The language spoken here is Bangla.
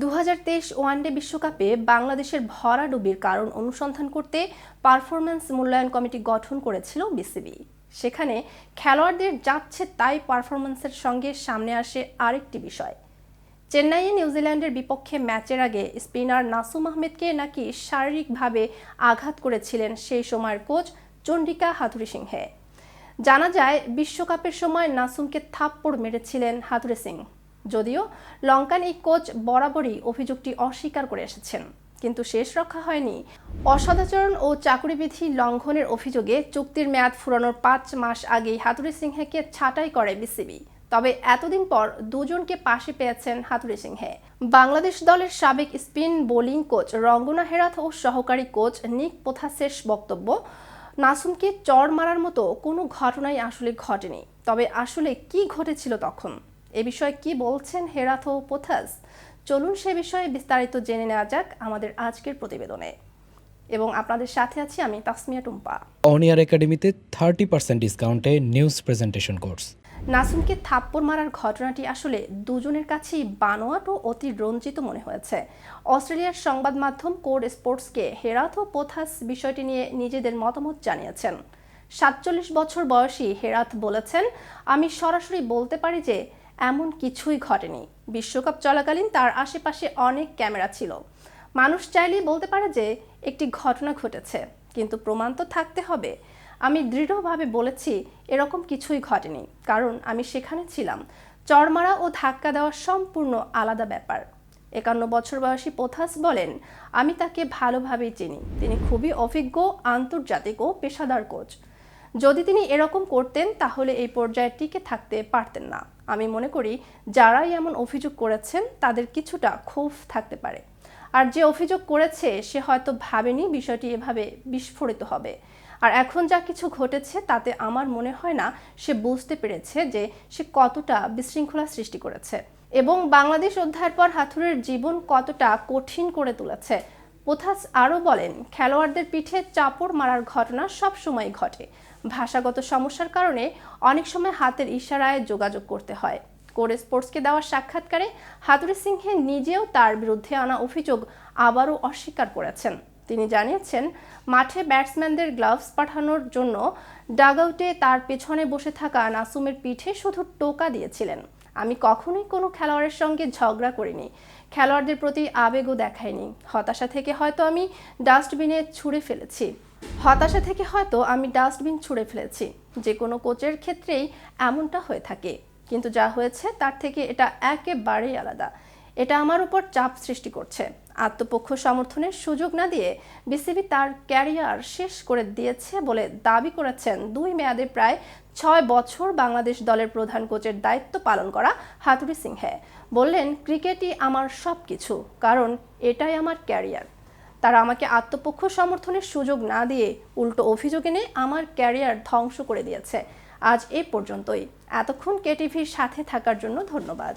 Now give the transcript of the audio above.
দু হাজার তেইশ ওয়ানডে বিশ্বকাপে বাংলাদেশের ভরাডুবির কারণ অনুসন্ধান করতে পারফরম্যান্স মূল্যায়ন কমিটি গঠন করেছিল বিসিবি। সেখানে খেলোয়াড়দের যাচ্ছে তাই পারফরম্যান্সের সঙ্গে সামনে আসে আরেকটি বিষয়। চেন্নাইয়ে নিউজিল্যান্ডের বিপক্ষে ম্যাচের আগে স্পিনার নাসুম আহমেদকে নাকি শারীরিকভাবে আঘাত করেছিলেন সেই সময়ের কোচ চন্ডিকা হাথুরি সিংহে। জানা যায়, বিশ্বকাপের সময় নাসুমকে থাপ্পড় মেরেছিলেন হাতুরে সিং। যদিও লঙ্কান এই কোচ বরাবরই অভিযোগটি অস্বীকার করে এসেছেন। কিন্তু শেষ রক্ষা হয়নি। অসদাচরণ ও চাকুরিবিধি লঙ্ঘনের অভিযোগে চুক্তির মেয়াদ ফুরানোর পাঁচ মাস আগেই হাতুরি সিংহেকে ছাঁটাই করে বিসিবি। তবে এতদিন পর দুজনকে পাশে পেয়েছেন হাতুরি সিংহে। বাংলাদেশ দলের সাবেক spin bowling coach Rangana Herath ও সহকারী কোচ নিক পোথাসের বক্তব্য, নাসুমকে চর মারার মতো কোনো ঘটনাই আসলে ঘটেনি। তবে আসলে কি ঘটেছিল তখন? এ বিষয়ে কি বলছেন হেরাথ পোথাস চলুন সে বিষয়ে বিস্তারিত জেনে নেওয়া যাক আমাদের আজকের প্রতিবেদনে। এবং আপনাদের সাথে আছি আমি তাসমিয়া টুম্পা। অনিয়ার একাডেমিতে থার্টি পার্সেন্ট ডিসকাউন্টে নিউজ প্রেজেন্টেশন কোর্স নাসুমকে থাপ্পড় মারার ঘটনাটি আসলে দুজনের কাছেই বানোয়াট ও অতি রঞ্জিত মনে হয়েছে। অস্ট্রেলিয়ার সংবাদ মাধ্যম কোড স্পোর্টসকে হেরাথ ও পোথাস বিষয়টি নিয়ে নিজেদের মতামত জানিয়েছেন। সাতচল্লিশ বছর বয়সী হেরাথ বলেছেন আমি সরাসরি বলতে পারি যে এমন কিছুই ঘটেনি। বিশ্বকাপ চলাকালীন তার আশেপাশে অনেক ক্যামেরা ছিল। মানুষ চাইলেই বলতে পারে যে একটি ঘটনা ঘটেছে, কিন্তু প্রমাণ তো থাকতে হবে। আমি দৃঢ়ভাবে বলেছি, এরকম কিছুই ঘটেনি, কারণ আমি সেখানে ছিলাম। চরমারা ও ধাক্কা দেওয়া সম্পূর্ণ আলাদা ব্যাপার। একান্ন বছর বয়সী পোথাস বলেন, আমি তাকে ভালোভাবেই চিনি। তিনি খুবই অভিজ্ঞ, আন্তর্জাতিক ও পেশাদার কোচ। যদি তিনি এরকম করতেন, তাহলে এই পর্যায়ে টিকে থাকতে পারতেন না। আমি মনে করি, যারাই এমন অভিযোগ করেছেন, তাদের কিছুটা ক্ষোভ থাকতে পারে। আর যে অভিযোগ করেছে, সে হয়তো ভাবেনি বিষয়টি এভাবে বিস্ফোরিত হবে। আর এখন যা কিছু ঘটেছে, তাতে আমার মনে হয় না সে বুঝতে পেরেছে যে সে কতটা বিশৃঙ্খলা সৃষ্টি করেছে। এবং বাংলাদেশ অধ্যায়ের পর হাথুরের জীবন কতটা কঠিন করে তুলেছে পোথাস আরও বলেন, খেলোয়াড়দের পিঠে চাপড় মারার ঘটনা সব সময় ঘটে। ভাষাগত সমস্যার কারণে অনেক সময় হাতের ইশারায় যোগাযোগ করতে হয়। কোরে স্পোর্টসকে দেওয়া সাক্ষাৎকারে হাতুরি সিংহে নিজেও তার বিরুদ্ধে আনা অভিযোগ আবারও অস্বীকার করেছেন। তিনি জানিয়েছেন, মাঠে ব্যাটসম্যানদের গ্লাভস পাঠানোর জন্য ডাগআউটে তার পেছনে বসে থাকা নাসুমের পিঠে শুধু টোকা দিয়েছিলেন। আমি কখনোই কোনো খেলোয়াড়ের সঙ্গে ঝগড়া করিনি। খেলোয়াড়দের প্রতি আবেগও দেখাইনি। হতাশা থেকে হয়তো আমি ডাস্টবিনে ছুঁড়ে ফেলেছি। হতাশা থেকে হয়তো আমি ডাস্টবিন ছুঁড়ে ফেলেছি। যে কোনো কোচের ক্ষেত্রেই এমনটা হয়ে থাকে। কিন্তু যা হয়েছে তার থেকে এটা একেবারেই আলাদা। এটা আমার উপর চাপ সৃষ্টি করছে। আত্মপক্ষ সমর্থনের সুযোগ না দিয়ে বিসিবি তার ক্যারিয়ার শেষ করে দিয়েছে বলে দাবি করেছেন দুই মেয়াদে প্রায় ছয় বছর বাংলাদেশ দলের প্রধান কোচের দায়িত্ব পালন করা হাতুরি সিংহে। বললেন, ক্রিকেটই আমার সব কিছু কারণ এটাই আমার ক্যারিয়ার। তারা আমাকে আত্মপক্ষ সমর্থনের সুযোগ না দিয়ে উল্টো অভিযোগ এনে আমার ক্যারিয়ার ধ্বংস করে দিয়েছে। আজ এ পর্যন্তই। এতক্ষণ কেটিভির সাথে থাকার জন্য ধন্যবাদ।